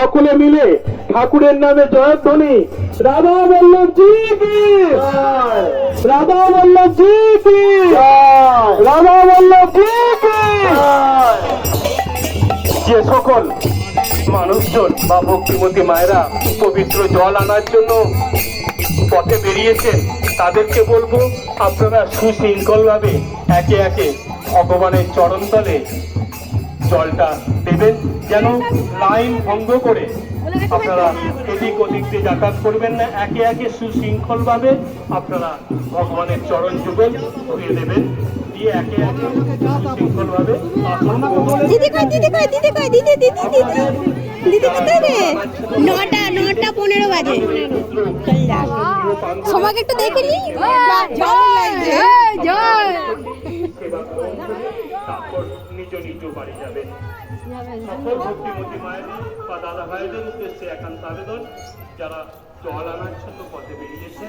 সকলে মিলে ঠাকুরের নামে জয়ধ্বনি রাধা বল্লভ জি কি? রাধা বল্লভ জি কি? রাধা বল্লভ জি কি? যে সকল মানুষজন বা ভক্তিমতী মায়েরা পবিত্র জল আনার জন্য পথে বেরিয়েছেন, তাদেরকে বলব, আপনারা সুশৃঙ্খলভাবে একে একে ভগবানের চরণতলে জলটা দেবেন। যেন লাইন ভঙ্গ করে আপনারা এদিক ওদিক দিয়ে যাতায়াত করবেন না একে একে সুশৃঙ্খলভাবে আপনারা ভগবানের চরণ যুগল ধুয়ে দেবেন। দিয়ে একে একে সুশৃঙ্খলভাবে দিদি কই দিদি কই দিদি কই দিদি দিদি দিদি দিদি কোথায় রে? নটা নটা পনেরো বাজে। একটু দেখে নি? ভালো লাগছে। তারপর নিজ নিজ বাড়ি যাবেন সকল ভক্তিমতী মায়েরা বা দাদা ভাইদের উদ্দেশ্যে একান্ত আবেদন, যারা জল আনার জন্য পথে বেরিয়েছে